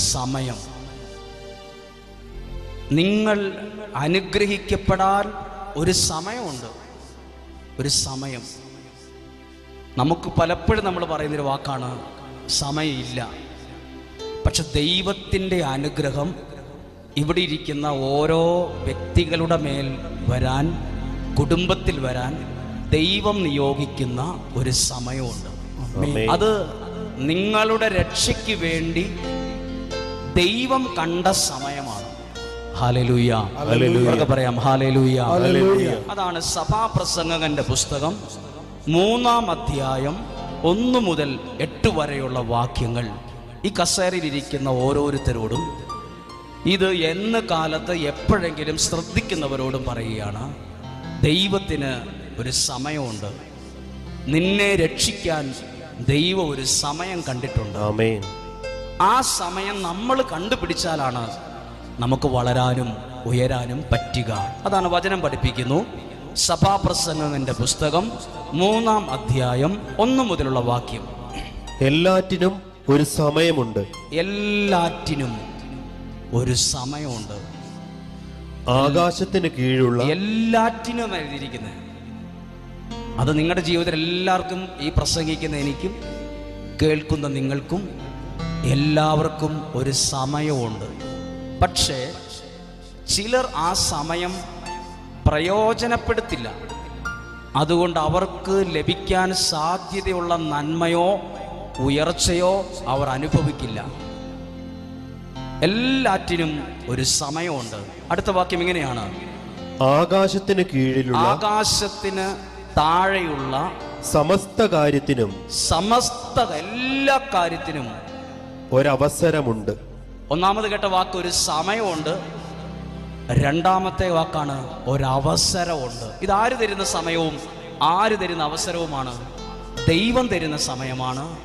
സമയം. നിങ്ങൾ അനുഗ്രഹിക്കപ്പെടാൻ ഒരു സമയമുണ്ട്. ഒരു സമയം. നമുക്ക് പലപ്പോഴും നമ്മൾ പറയുന്നൊരു വാക്കാണ് സമയമില്ല. പക്ഷെ ദൈവത്തിന്റെ അനുഗ്രഹം ഇവിടെ ഇരിക്കുന്ന ഓരോ വ്യക്തികളുടെ മേൽ വരാൻ കുടുംബത്തിൽ വരാൻ ദൈവം നിയോഗിക്കുന്ന ഒരു സമയമുണ്ട്. അത് നിങ്ങളുടെ രക്ഷയ്ക്ക് വേണ്ടി ദൈവം കണ്ട സമയമാണ്. പറയാം. അതാണ് സഭാപ്രസംഗകന്റെ പുസ്തകം. മൂന്നാം അധ്യായം ഒന്നു മുതൽ എട്ട് വരെയുള്ള വാക്യങ്ങൾ. ഈ കസേരയിലിരിക്കുന്ന ഓരോരുത്തരോടും ഇത് എന്ന് കാലത്ത് എപ്പോഴെങ്കിലും ശ്രദ്ധിക്കുന്നവരോടും പറയുകയാണ് ദൈവത്തിന് ഒരു സമയമുണ്ട്. നിന്നെ രക്ഷിക്കാൻ ദൈവം ഒരു സമയം കണ്ടിട്ടുണ്ട്. ആമേൻ. ആ സമയം നമ്മൾ കണ്ടുപിടിച്ചാലാണ് നമുക്ക് വളരാനും ഉയരാനും പറ്റുക. അതാണ് വചനം പഠിപ്പിക്കുന്നു. സഭാപ്രസംഗത്തിന്റെ പുസ്തകം മൂന്നാം അധ്യായം ഒന്നു മുതലുള്ള വാക്യം. എല്ലാറ്റിനും ഒരു സമയമുണ്ട്. എല്ലാറ്റിനും ഒരു സമയമുണ്ട്. ആകാശത്തിന് കീഴുള്ള എല്ലാറ്റിനും എഴുതിയിരിക്കുന്നത്. അത് നിങ്ങളുടെ ജീവിതത്തിൽ എല്ലാവർക്കും ഈ പ്രസംഗിക്കുന്ന എനിക്കും കേൾക്കുന്ന നിങ്ങൾക്കും എല്ലാവർക്കും ഒരു സമയമുണ്ട്. പക്ഷേ ചിലർ ആ സമയം പ്രയോജനപ്പെടുത്തില്ല. അതുകൊണ്ട് അവർക്ക് ലഭിക്കാൻ സാധ്യതയുള്ള നന്മയോ ഉയർച്ചയോ അവർ അനുഭവിക്കില്ല. എല്ലാറ്റിനും ഒരു സമയമുണ്ട്. അടുത്ത വാക്യം ഇങ്ങനെയാണ്. ആകാശത്തിന് കീഴിലുള്ള ആകാശത്തിന് താഴെയുള്ള സമസ്ത കാര്യത്തിനും സമസ്ത എല്ലാ കാര്യത്തിനും ഒരവസരമുണ്ട്. ഒന്നാമത് കേട്ട വാക്ക് ഒരു സമയമുണ്ട്. രണ്ടാമത്തെ വാക്കാണ് ഒരവസരമുണ്ട്. ഇത് ആര് തരുന്ന സമയവും ആര് തരുന്ന അവസരവുമാണ്? ദൈവം തരുന്ന സമയമാണ്.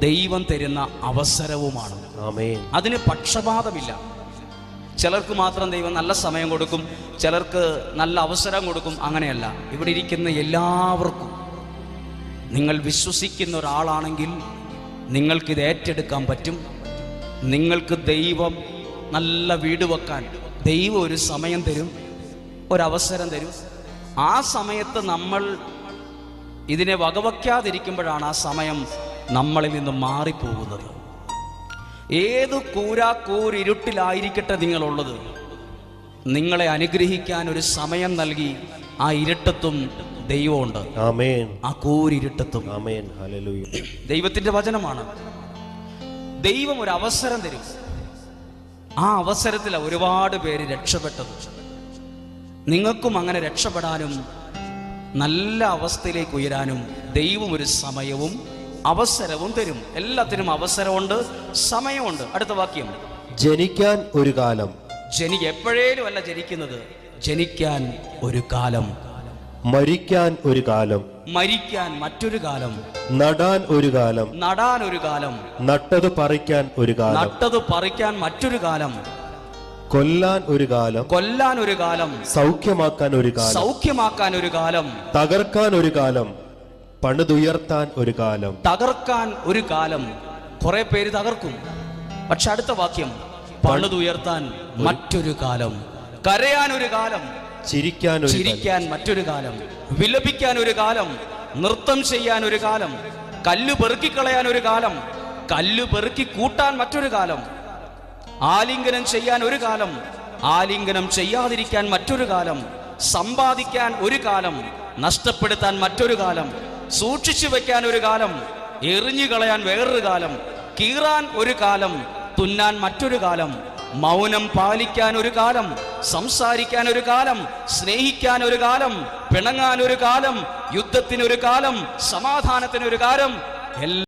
ദൈവം തരുന്ന അവസരവുമാണ്. അതിന് പക്ഷപാതമില്ല. ചിലർക്ക് മാത്രം ദൈവം നല്ല സമയം കൊടുക്കും ചിലർക്ക് നല്ല അവസരം കൊടുക്കും അങ്ങനെയല്ല. ഇവിടെ ഇരിക്കുന്ന എല്ലാവർക്കും നിങ്ങൾ വിശ്വസിക്കുന്ന ഒരാളാണെങ്കിൽ നിങ്ങൾക്കിത് ഏറ്റെടുക്കാൻ പറ്റും. നിങ്ങൾക്ക് ദൈവം നല്ല വീട് വെക്കാൻ ദൈവം ഒരു സമയം തരും ഒരവസരം തരും. ആ സമയത്ത് നമ്മൾ ഇതിനെ വകവയ്ക്കാതിരിക്കുമ്പോഴാണ് ആ സമയം നമ്മളിൽ നിന്ന് മാറിപ്പോകുന്നത്. ഏത് കൂരാക്കൂരിരുട്ടിലായിരിക്കട്ടെ നിങ്ങളുള്ളത്. നിങ്ങളെ അനുഗ്രഹിക്കാൻ ഒരു സമയം നൽകി ആ ഇരുട്ടത്തും ദൈവമുണ്ട്. ആ കൂരിരുട്ടത്തും. ദൈവത്തിന്റെ വചനമാണ്. ദൈവം ഒരു അവസരം തരും. ആ അവസരത്തിൽ ഒരുപാട് പേര് രക്ഷപ്പെട്ടത്. നിങ്ങൾക്കും അങ്ങനെ രക്ഷപ്പെടാനും നല്ല അവസ്ഥയിലേക്ക് ഉയരാനും ദൈവം ഒരു സമയവും അവസരവും തരും. എല്ലാത്തിനും അവസരമുണ്ട് സമയമുണ്ട്. അടുത്ത വാക്യം. ജനിക്കാൻ ഒരു കാലം. ജനി എപ്പോഴേലും അല്ല ജനിക്കുന്നത് ജനിക്കാൻ ഒരു കാലം. മരിക്കാൻ ഒരു കാലം മരിക്കാൻ മറ്റൊരു കാലം നടാൻ ഒരു കാലം നടാൻ ഒരു കാലം നട്ടത് പറിക്കാൻ ഒരു കാലം നട്ടത് പറിക്കാൻ മറ്റൊരു കാലം കൊല്ലാൻ ഒരു കാലം കൊല്ലാൻ ഒരു കാലം സൗഖ്യമാക്കാൻ ഒരു കാലം സൗഖ്യമാക്കാൻ ഒരു കാലം തകർക്കാൻ ഒരു കാലം പണിതുയർത്താൻ ഒരു കാലം തകർക്കാൻ ഒരു കാലം കുറെ പേര് തകർക്കും പക്ഷെ അടുത്ത വാക്യം പണിതുയർത്താൻ മറ്റൊരു കാലം കരയാൻ ഒരു കാലം ചിരിക്കാൻ ചിരിക്കാൻ മറ്റൊരു കാലം. വിലപിക്കാൻ ഒരു കാലം. നൃത്തം ചെയ്യാൻ ഒരു കാലം. കല്ല് പെറുക്കിക്കളയാൻ ഒരു കാലം. കല്ല് പെറുക്കി കൂട്ടാൻ മറ്റൊരു കാലം. ആലിംഗനം ചെയ്യാൻ ഒരു കാലം. ആലിംഗനം ചെയ്യാതിരിക്കാൻ മറ്റൊരു കാലം. സമ്പാദിക്കാൻ ഒരു കാലം. നഷ്ടപ്പെടുത്താൻ മറ്റൊരു കാലം. സൂക്ഷിച്ചു വെക്കാൻ ഒരു കാലം. എറിഞ്ഞു കളയാൻ വേറൊരു കാലം. കീറാൻ ഒരു കാലം. തുന്നാൻ മറ്റൊരു കാലം. മൗനം പാലിക്കാൻ ഒരു കാലം സംസാരിക്കാൻ ഒരു കാലം സ്നേഹിക്കാൻ ഒരു കാലം പിണങ്ങാൻ ഒരു കാലം യുദ്ധത്തിനൊരു കാലം സമാധാനത്തിനൊരു കാലം എല്ലാ